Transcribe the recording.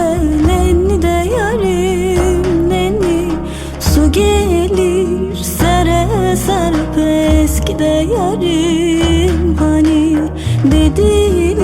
Tepe nenni de yarim Su gelir sere serpe eski de yarim. Hani dedi